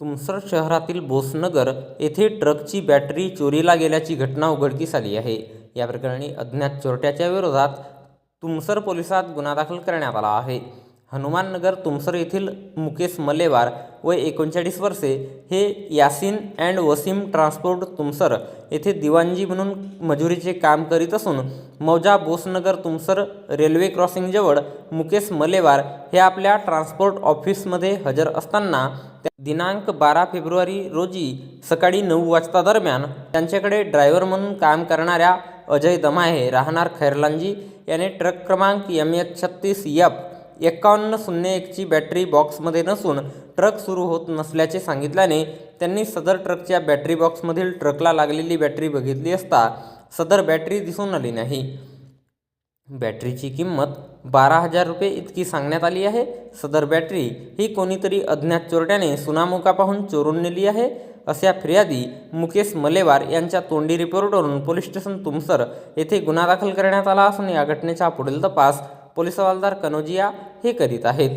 तुमसर शहरातील बोसनगर येथे ट्रकची बॅटरी चोरीला गेल्याची घटना उघडकीस आली आहे. या प्रकरणी अज्ञात चोरट्याच्या विरोधात तुमसर पोलिसात गुन्हा दाखल करण्यात आला आहे. हनुमाननगर तुमसर येथील मुकेश मलेवार वय एकोणचाळीस वर्षे हे यासिन अँड वसीम ट्रान्सपोर्ट तुमसर येथे दिवाणजी म्हणून मजुरीचे काम करीत असून मौजा बोसनगर तुमसर रेल्वे क्रॉसिंगजवळ मुकेश मलेवार हे आपल्या ट्रान्सपोर्ट ऑफिसमध्ये हजर असताना दिनांक बारा फेब्रुवारी रोजी सकाळी नऊ वाजता दरम्यान त्यांच्याकडे ड्रायव्हर म्हणून काम करणाऱ्या अजय दमाहे राहणार खैरलांजी याने ट्रक क्रमांक एम एच छत्तीस एफ एकावन्न शून्य एकची बॅटरी बॉक्समध्ये नसून ट्रक सुरू होत नसल्याचे सांगितल्याने त्यांनी सदर ट्रकच्या बॅटरी बॉक्समधील ट्रकला लागलेली बॅटरी बघितली असता सदर बॅटरी दिसून आली नाही. बॅटरीची किंमत बारा हजार रुपये इतकी सांगण्यात आली आहे. सदर बॅटरी ही कोणीतरी अज्ञात चोरट्याने सुनामुका पाहून चोरून नेली आहे अशा फिर्यादी मुकेश मलेवार यांच्या तोंडी रिपोर्टवरून पोलीस स्टेशन तुमसर येथे गुन्हा दाखल करण्यात आला असून या घटनेचा पुढील तपास पोलीस हवालदार कनोजिया हे करीत आहेत.